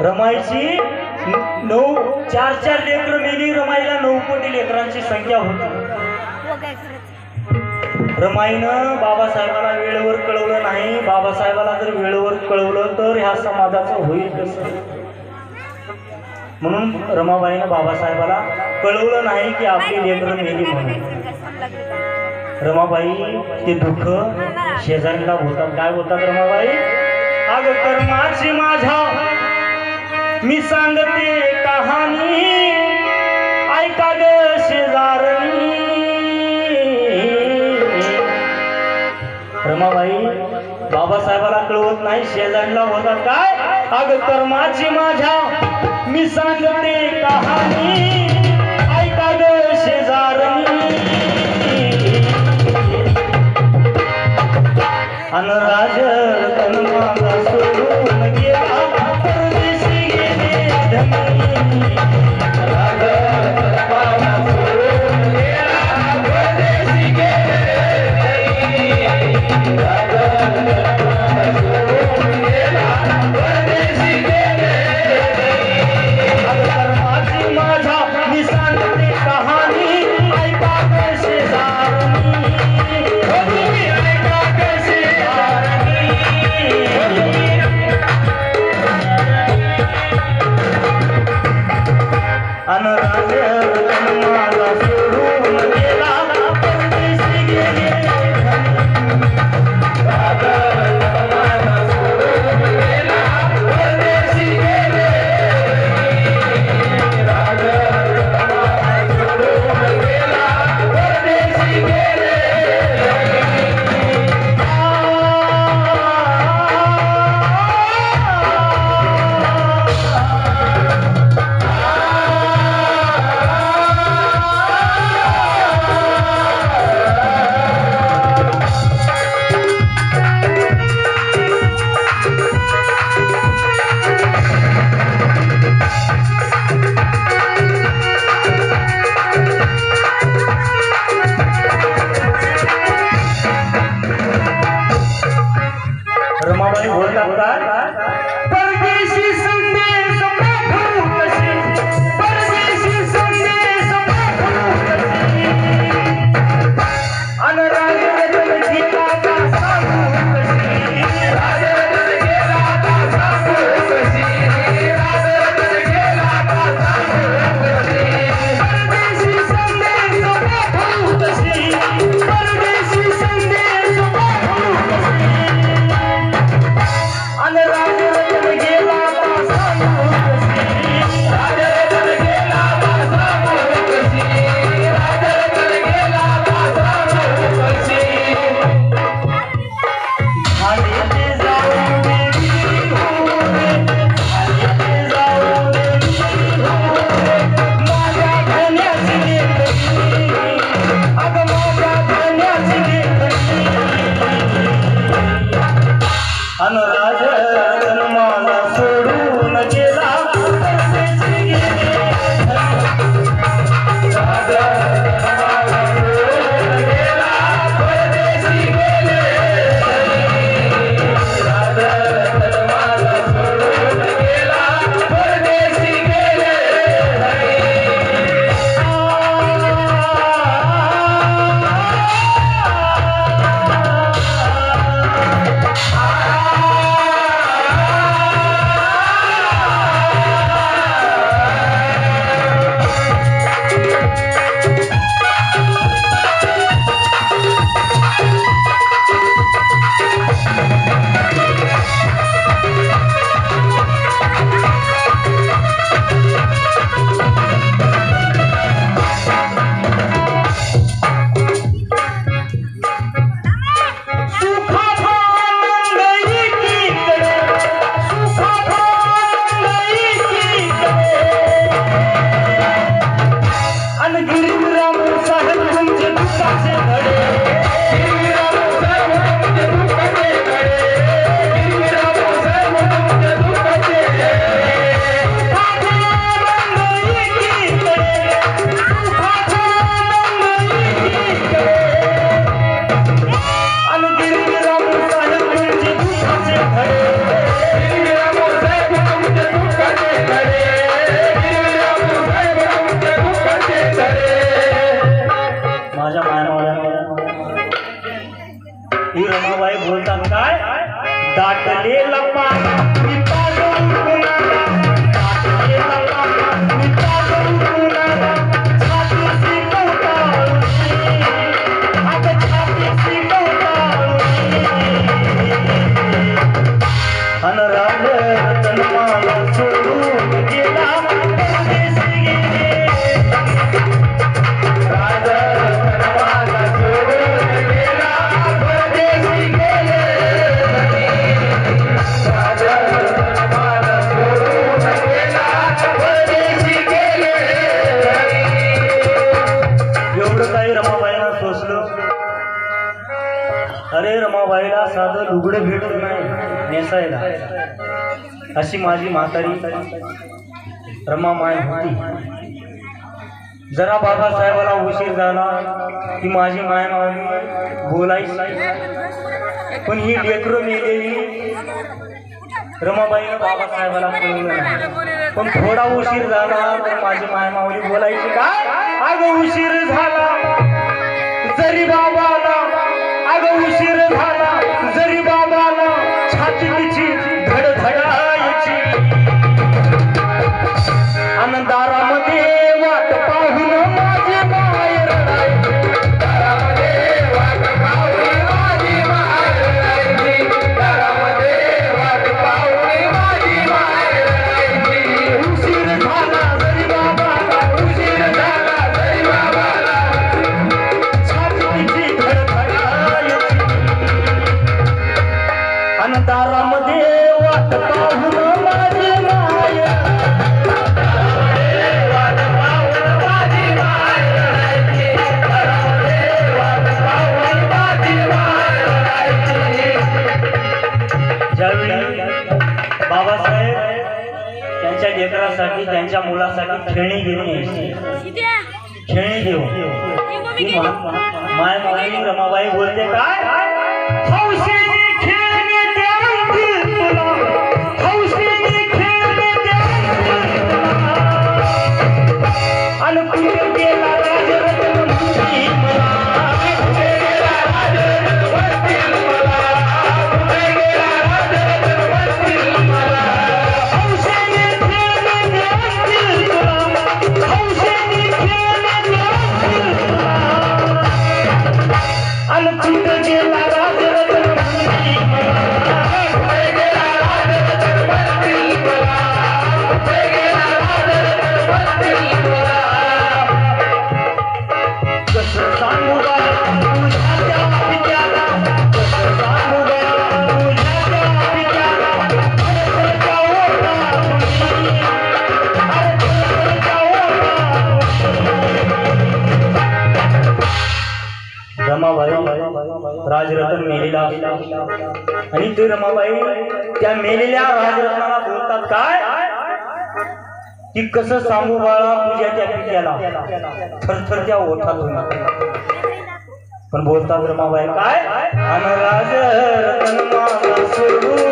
रमाईची नऊ चार चार लेकर मेली. रमाईला नऊ कोटी लेकरांची संख्या होती. रमाईनं बाबासाहेबाला वेळेवर कळवलं नाही. बाबासाहेबाला जर वेळेवर कळवलं तर ह्या समाजाचं होईल कसं? म्हणून रमाबाईनं बाबासाहेबाला कळवलं नाही की आपली लेकरं मेली म्हणून. रमाबाई ते दुःख शेजारीला होतात. काय होतात रमाबाई? अग कर्माची माझ्या मी सांगते कहाणी. ऐका ग शेजारणी. रमाबाई बाबासाहेबाला कळवत नाही शेजारीला होतात काय? अग कर्माची माझ्या. मी सांगते कहाणी. ऐका ग शेजारणी. अनुराज ¡Gracias! కూడా अनुराग रमाबाई बोलतात काय? दाटलेला पाणी उघड भेटत नाही नेसायला. अशी माझी म्हातारी रमामाय होती. जरा बाबासाहेबाला उशीर झाला की माझी माय बोलायची. पण ही लेकर मेलेली रमाबाईनं बाबासाहेबाला बोलवलं पण थोडा उशीर झाला तर माझी मायमावली बोलायची का अगं उशीर झाला. जरी बाबाला अगं उशीर आणि त्यांच्या मुलासाठी खेळणी घेऊन यायची खेळणी घेऊन. माय माय रमाबाई बोलते काय? रमाबाई राजरतन मेलेला. आणि ते रमाबाई त्या मेलेल्या राजरत्नाला बोलतात काय? की कस सांगू बाळा तुझ्या त्या पित्याला? थरथर त्या ओठातून पण बोलतात रमाबाई काय? आणि राजरतन माझा स्वरूप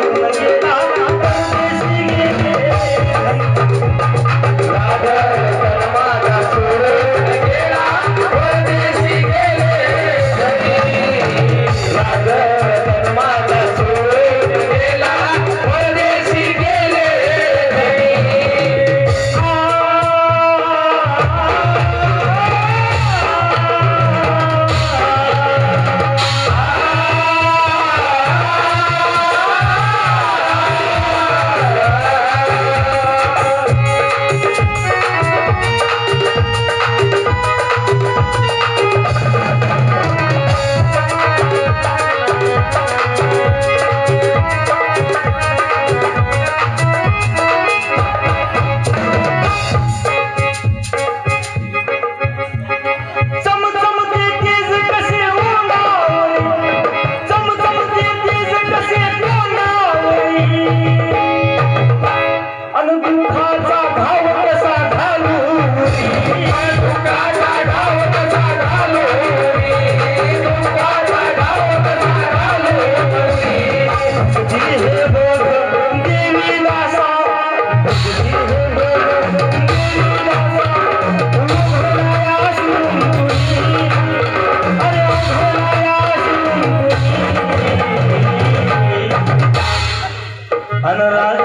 ಜನರಾಜ